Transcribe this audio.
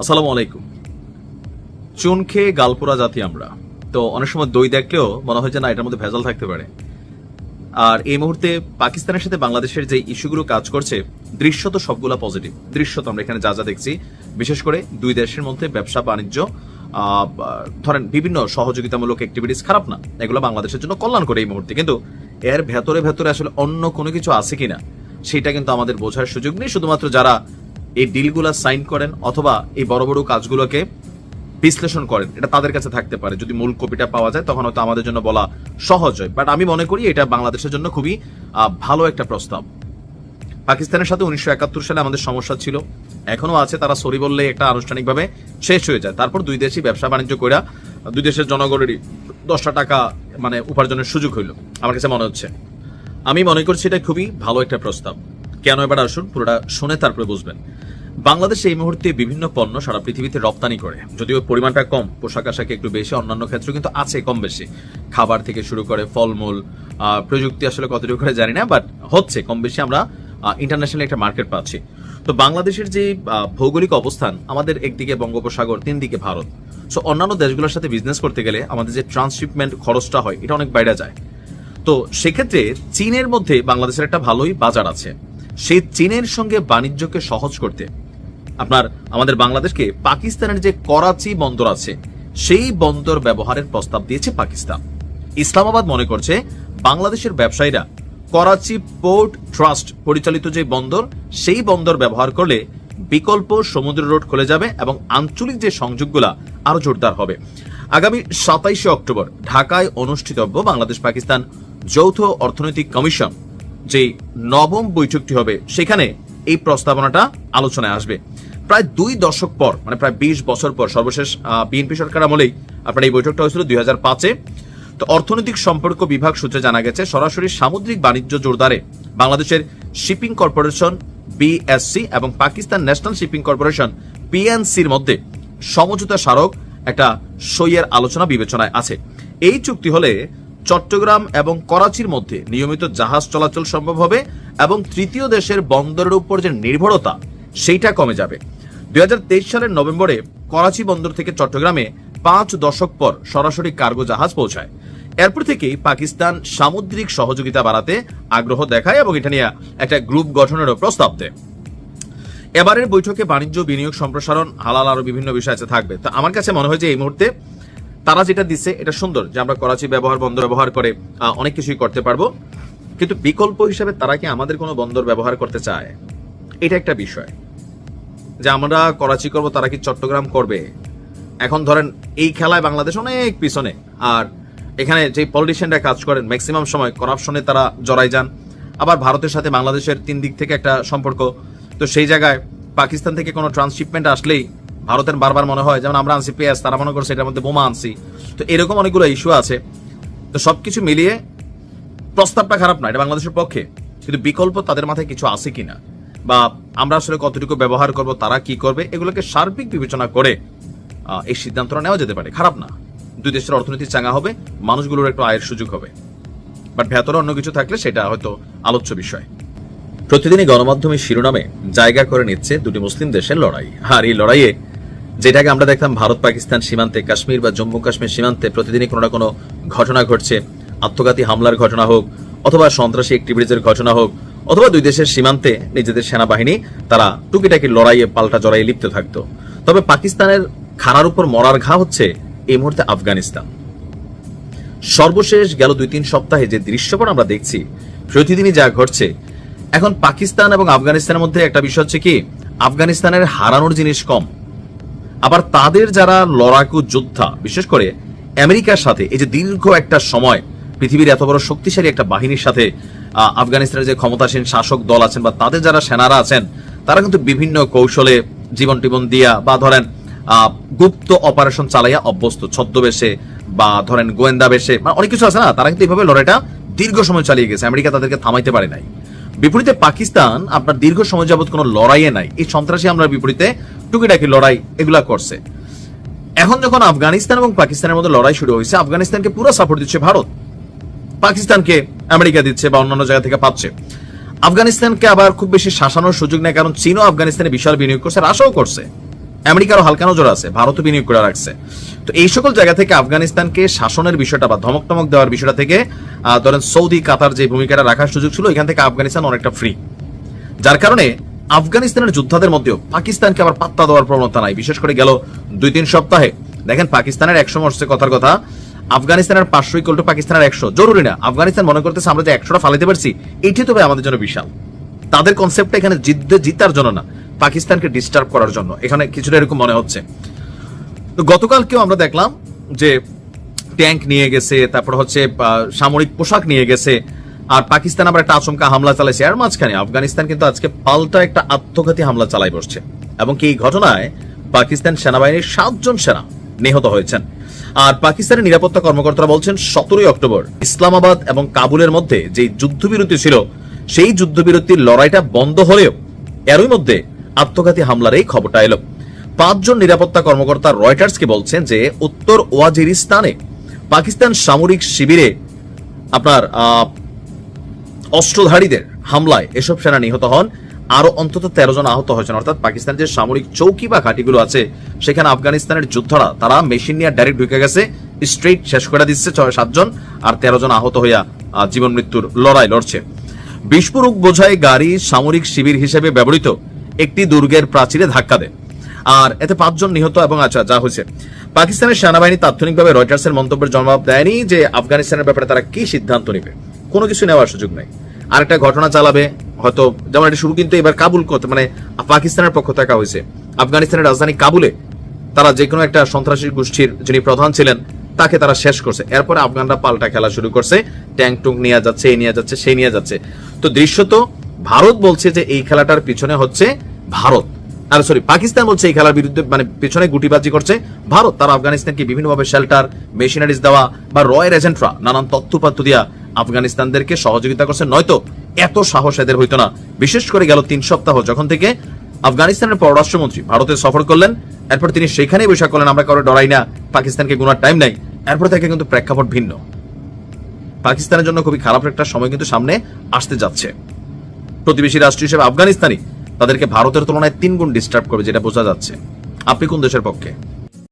আসসালামু আলাইকুম। চুন খেয়ে গালপোড়া জাতি আমরা। তো অনেক সময় দই দেখলেও মনে হয় যে না, এটার মধ্যে ভেজাল থাকতে পারে। আর এই মুহূর্তে পাকিস্তানের সাথে বাংলাদেশের যে ইস্যুগুলো কাজ করছে, দৃশ্য তো সবগুলা পজিটিভ দৃশ্য তো আমরা এখানে যা যা দেখছি। বিশেষ করে দুই দেশের মধ্যে ব্যবসা, বাণিজ্য ধরেন বিভিন্ন সহযোগিতামূলক অ্যাক্টিভিটিস খারাপ না। এগুলো বাংলাদেশের জন্য কল্যাণ করে এই মুহূর্তে। কিন্তু এর ভেতরে ভেতরে আসলে অন্য কোনো কিছু আছে কিনা, সেটা কিন্তু আমাদের বোঝার সুযোগ নেই। শুধুমাত্র যারা এই ডিলগুলো সাইন করেন অথবা এই বড় বড় কাজগুলোকে বিশ্লেষণ করেন, এটা তাদের কাছে থাকতে পারে। যদি মূল কপিটা পাওয়া যায়, তখন হয়তো আমাদের জন্য বলা সহজ হয়। বাট আমি মনে করি এটা বাংলাদেশের জন্য খুবই ভালো একটা প্রস্তাব। পাকিস্তানের সাথে উনিশশো একাত্তর সালে আমাদের সমস্যা ছিল। এখনও আছে, তারা সরি বললে একটা আনুষ্ঠানিকভাবে শেষ হয়ে যায়। তারপর দুই দেশই ব্যবসা বাণিজ্য কইরা দুই দেশের জনগণেরই দশটা টাকা মানে উপার্জনের সুযোগ হইল, আমার কাছে মনে হচ্ছে। আমি মনে করছি এটা খুবই ভালো একটা প্রস্তাব। কেন এবার আসুন, পুরোটা শুনে তারপরে বুঝবেন। বাংলাদেশ এই মুহূর্তে বিভিন্ন পণ্য সারা পৃথিবীতে রপ্তানি করে। যদিও পরিমাণটা কম, পোশাক আশাকে একটু বেশি, অন্যান্য ক্ষেত্রে কিন্তু আছে কম বেশি। খাবার থেকে শুরু করে ফলমূল প্রযুক্তি আসলে কতটুকু করে জানি না বাট হচ্ছে, কম বেশি আমরা ইন্টারন্যাশনাল একটা মার্কেট পাচ্ছি। তো বাংলাদেশের যে ভৌগোলিক অবস্থান, আমাদের একদিকে বঙ্গোপসাগর তিন দিকে ভারত। সো অন্যান্য দেশগুলোর সাথে বিজনেস করতে গেলে আমাদের যে ট্রান্সশিপমেন্ট খরচটা হয়, এটা অনেক বাইরে যায়। তো সেক্ষেত্রে চীনের মধ্যে বাংলাদেশের একটা ভালোই বাজার আছে। সেই চীনের সঙ্গে বাণিজ্যকে সহজ করতে আপনার, আমাদের বাংলাদেশকে পাকিস্তানের যে করাচি বন্দর আছে, সেই বন্দর ব্যবহারের প্রস্তাব দিয়েছে পাকিস্তান। ইসলামাবাদ মনে করছে বাংলাদেশের ব্যবসায়ীরা করাচি পোর্ট ট্রাস্ট পরিচালিত যে বন্দর, সেই বন্দর ব্যবহার করলে বিকল্প সমুদ্র রোড খুলে যাবে এবং আঞ্চলিক যে সংযোগগুলা আরও জোরদার হবে। আগামী সাতাইশে অক্টোবর ঢাকায় অনুষ্ঠিতব্য বাংলাদেশ পাকিস্তান যৌথ অর্থনৈতিক কমিশন যে নবম বৈঠকটি হবে, সেখানে এই প্রস্তাবনাটা আলোচনায় আসবে। প্রায় দুই দশক পর মানে প্রায় বিশ বছর পর সর্বশেষ বিএনপি সরকার আমলেই আপনার এই বৈঠকটা হয়েছিল দুই হাজার পাঁচে। তো অর্থনৈতিক সম্পর্ক বিভাগ সূত্রে জানা গেছে, সরাসরি সামুদ্রিক বাণিজ্য জোরদারে বাংলাদেশের শিপিং কর্পোরেশন বিএসসি এবং পাকিস্তান ন্যাশনাল শিপিং কর্পোরেশন পিএনসির মধ্যে সমঝোতা স্মারক একটা সইয়ের আলোচনা বিবেচনায় আছে। এই চুক্তি হলে চট্টগ্রাম এবং করাচির মধ্যে নিয়মিত জাহাজ চলাচল সম্ভব হবে এবং তৃতীয় দেশের বন্দরের উপর যে নির্ভরতা, সেইটা কমে যাবে। দুই হাজার তেইশ সালের নভেম্বরে করাচি বন্দর থেকে চট্টগ্রামে পাঁচ দশক পর সরাসরি কার্গো জাহাজ পৌঁছায়। এরপর থেকেই পাকিস্তান সামুদ্রিক সহযোগিতা বাড়াতে আগ্রহ দেখায় এবং এটা নিয়ে একটা গ্রুপ গঠনেরও প্রস্তাব দেয়। এবারের বৈঠকে বাণিজ্য, বিনিয়োগ, সম্প্রসারণ, হালাল আরও বিভিন্ন বিষয় আছে থাকবে। তো আমার কাছে মনে হয় যে এই মুহূর্তে তারা যেটা দিচ্ছে এটা সুন্দর যে আমরা করাচি ব্যবহার, বন্দর ব্যবহার করে অনেক কিছুই করতে পারব। কিন্তু বিকল্প হিসাবে তারা কি আমাদের কোনো বন্দর ব্যবহার করতে চায়? এটা একটা বিষয়। যে আমরা করাচি করব, তারা কি চট্টগ্রাম করবে? এখন ধরেন, এই খেলায় বাংলাদেশ অনেক পিছনে। আর এখানে যে পলিটিশিয়ানরা কাজ করেন ম্যাক্সিমাম সময় করাপশনে তারা জড়াই যান। আবার ভারতের সাথে বাংলাদেশের তিন দিক থেকে একটা সম্পর্ক। তো সেই জায়গায় পাকিস্তান থেকে কোনো ট্রান্সশিপমেন্ট আসলেই ভারতের বারবার মনে হয়, যেমন আমরা আনছি পেঁয়াজ, তারা মনে করছে এটার মধ্যে বোমা আনছি। তো এরকম অনেকগুলো ইস্যু আছে। তো সব কিছু মিলিয়ে প্রস্তাবটা খারাপ না, এটা বাংলাদেশের পক্ষে। কিন্তু বিকল্প তাদের মাথায় কিছু আছে কিনা? বা আমরা আসলে কতটুকু ব্যবহার করব, তারা কি করবে, এগুলোকে সার্বিক বিবেচনা করে এই সিদ্ধান্তটা নেওয়া যেতে পারে। খারাপ না। দুই দেশের অর্থনীতি চাঙ্গা হবে, মানুষগুলোর একটু আয়ের সুযোগ হবে। বাট ভেতরে অন্য কিছু থাকলে সেটা হয়তো আলোচ্য বিষয়। প্রতিদিনই গণমাধ্যমের শিরোনামে জায়গা করে নিচ্ছে দুটি মুসলিম দেশের লড়াই। আর এই লড়াইয়ে যেটাকে আমরা দেখতাম ভারত, পাকিস্তান সীমান্তে, কাশ্মীর বা জম্মু কাশ্মীর সীমান্তে প্রতিদিনই কোনো না কোনো ঘটনা ঘটছে। আত্মঘাতী হামলার ঘটনা হোক, অথবা সন্ত্রাসী অ্যাক্টিভিটিজের ঘটনা হোক অথবা দুই দেশের সীমান্তে নিজেদের সেনাবাহিনী তারা টুকিটাকি লড়াইয়ে পাল্টা জড়াইয়ে লিপ্ত থাকতো। তবে পাকিস্তানের খানার উপর মরার ঘা হচ্ছে এই মুহূর্তে আফগানিস্তান। সর্বশেষ গেল দুই তিন সপ্তাহে যে দৃশ্যপট আমরা দেখছি, প্রতিদিনই যা ঘটছে, এখন পাকিস্তান এবং আফগানিস্তানের মধ্যে একটা বিষয় হচ্ছে কি, আফগানিস্তানের হারানোর জিনিস কম। আবার তাদের যারা লড়াকু যোদ্ধা, বিশেষ করে আমেরিকার সাথে এই যে দীর্ঘ একটা সময় পৃথিবীর এত বড় শক্তিশালী একটা বাহিনীর সাথে আফগানিস্তানের যে ক্ষমতাসীন শাসক দল আছেন বা তাদের যারা সেনারা আছেন, তারা কিন্তু বিভিন্ন কৌশলে জীবন টিবন দিয়া বা ধরেন গুপ্ত অপারেশন চালাইয়া অভ্যস্ত, ছদ্মবেশে বা ধরেন গোয়েন্দা বেশে মানে অনেক কিছু আছে না, তারা কিন্তু এইভাবে লড়াইটা দীর্ঘ সময় চালিয়ে গেছে। আমেরিকা তাদেরকে থামাইতে পারে নাই। বিপরীতে পাকিস্তান আপনার দীর্ঘ সময় যাবত কোনো লড়াইয়ে নাই। এই সন্ত্রাসী আমরা বিপরীতে টুকিটাকি লড়াই এগুলা করছে। এখন যখন আফগানিস্তান এবং পাকিস্তানের মধ্যে লড়াই শুরু হয়েছে, আফগানিস্তানকে পুরো সাপোর্ট দিচ্ছে ভারত। পাকিস্তানকে আমেরিকা দিচ্ছে বা অন্যান্য জায়গা থেকে পাচ্ছে। আফগানিস্তানকে আবার খুব বেশি শাসানোর সুযোগ নেই, কারণ চীনও আফগানিস্তানে বিশাল বিনিয়োগ করছে আর আশাও করছে। আমেরিকারও হালকা নজর আছে, ভারতও বিনিয়োগ করে রাখছে। তো এই সকল জায়গা থেকে আফগানিস্তানকে শাসনের বিষয়টা বা ধমক টমক দেওয়ার বিষয়টা থেকে ধরেন সৌদি, কাতার যে ভূমিকাটা রাখার সুযোগ ছিল, এখান থেকে আফগানিস্তান অনেকটা ফ্রি যার কারণে আফগানিস্তানের যোদ্ধাদের মধ্যেও পাকিস্তানকে আবার পাত্তা দেওয়ার প্রবণতা নাই। বিশেষ করে গেল দুই তিন সপ্তাহে। দেখেন, পাকিস্তানের একশো মরছে কথার কথা আফগানিস্তানের পাঁচশো ইকুয়াল টু পাকিস্তানের একশো। জরুরি না। আফগানিস্তান মনে করতেছে আমরা যে একশোটা ফালাইতে পারছি, এটি তবে আমাদের জন্য বিশাল। তাদের কনসেপ্টটা এখানে জিততে জিতার জন্য না। পাকিস্তানকে ডিস্টার্ব করার জন্য। এখানে কিছুটা এরকম মনে হচ্ছে। তো গতকালকেও আমরা দেখলাম যে ট্যাঙ্ক নিয়ে গেছে, তারপর হচ্ছে সামরিক পোশাক নিয়ে গেছে, আর পাকিস্তান আবার একটা আচমকা হামলা চালাইছে। আর মাঝখানে আফগানিস্তান কিন্তু আজকে পাল্টা একটা আত্মঘাতী হামলা চালাই বসছে। এবং কি এই ঘটনায় পাকিস্তান সেনাবাহিনীর সাতজন সেনা নিহত হয়েছেন। আর পাকিস্তানের নিরাপত্তা কর্মকর্তারা বলছেন সতেরোই অক্টোবর ইসলামাবাদ এবং কাবুলের মধ্যে যে যুদ্ধবিরতি ছিল, সেই যুদ্ধবিরতির লড়াইটা বন্ধ হলেও এরই মধ্যে আত্মঘাতী হামলার এই খবরটা এলো। পাঁচজন নিরাপত্তা কর্মকর্তা রয়টার্সকে বলছেন যে উত্তর ওয়াজিরিস্তানে পাকিস্তান সামরিক শিবিরে আপনার অস্ত্রধারীদের হামলায় এসব সেনা নিহত হন। আরও অন্তত তেরো জন আহত হয়েছেন। অর্থাৎ পাকিস্তান যে সামরিক চৌকি বা ঘাটিগুলো আছে, সেখানে আফগানিস্তানের যোদ্ধারা, তারা মেশিন নিয়ে ডাইরেক্ট ঢুকে গেছে স্ট্রেট শেষ করে দিচ্ছে ছয় সাতজন আর তেরো জন আহত হইয়া জীবন মৃত্যুর লড়াই লড়ছে। বিস্ফোরক বোঝায় গাড়ি সামরিক শিবির হিসেবে ব্যবহৃত একটি দুর্গের প্রাচীরে ধাক্কা দেয়। আর এতে পাঁচজন নিহত এবং আচ্ছা যা হয়েছে। পাকিস্তানের সেনাবাহিনী তাৎক্ষণিকভাবে রয়টার্সের মন্তব্যের জবাব দেয়নি যে আফগানিস্তানের ব্যাপারে তারা কি সিদ্ধান্ত নেবে। কোনো কিছু নেওয়ার সুযোগ নাই। আরেকটা ঘটনা চালাবে হয়তো যেমন এটা শুরু কিন্তু এবার কাবুল করতে মানে পাকিস্তানের পক্ষ থেকে হয়েছে। আফগানিস্তানের রাজধানী কাবুলে তারা যে কোনো একটা সন্ত্রাসী গোষ্ঠীর যিনি প্রধান ছিলেন, তাকে তারা শেষ করছে। এরপরে আফগানরা পাল্টা খেলা শুরু করছে। ট্যাঙ্ক টুঙ্ক নিয়ে যাচ্ছে, এই নিয়ে যাচ্ছে, সেই নিয়ে যাচ্ছে। তো দৃশ্যত ভারত বলছে যে এই খেলাটার পিছনে হচ্ছে ভারত। আর সরি পাকিস্তান বলছে এই খেলার বিরুদ্ধে মানে পিছনে গুটিবাজি করছে ভারত। তারা আফগানিস্তানকে বিভিন্নভাবে শেল্টার মেশিনারিজ দেওয়া বা রয়ের এজেন্টরা নানান তথ্যপাত্র দিয়া আফগানিস্তানদেরকে সহযোগিতা করছে। নয়তো এত সাহস এদের হইতো না। বিশেষ করে গেল তিন সপ্তাহ, যখন থেকে আফগানিস্তানের পররাষ্ট্রমন্ত্রী ভারতে সফর করলেন, এরপর তিনি সেখানেই বৈশাখ করলেন, আমরা কারও ডরাই না, পাকিস্তানকে গুনার টাইম নাই। এরপর থেকে কিন্তু প্রেক্ষাপট ভিন্ন। পাকিস্তানের জন্য খুবই খারাপ একটা সময় কিন্তু সামনে আসতে যাচ্ছে। প্রতিবেশী রাষ্ট্র হিসেবে আফগানিস্তানই তাদেরকে ভারতের তুলনায় তিন গুণ ডিস্টার্ব করবে, যেটা বোঝা যাচ্ছে। আপনি কোন দেশের পক্ষে?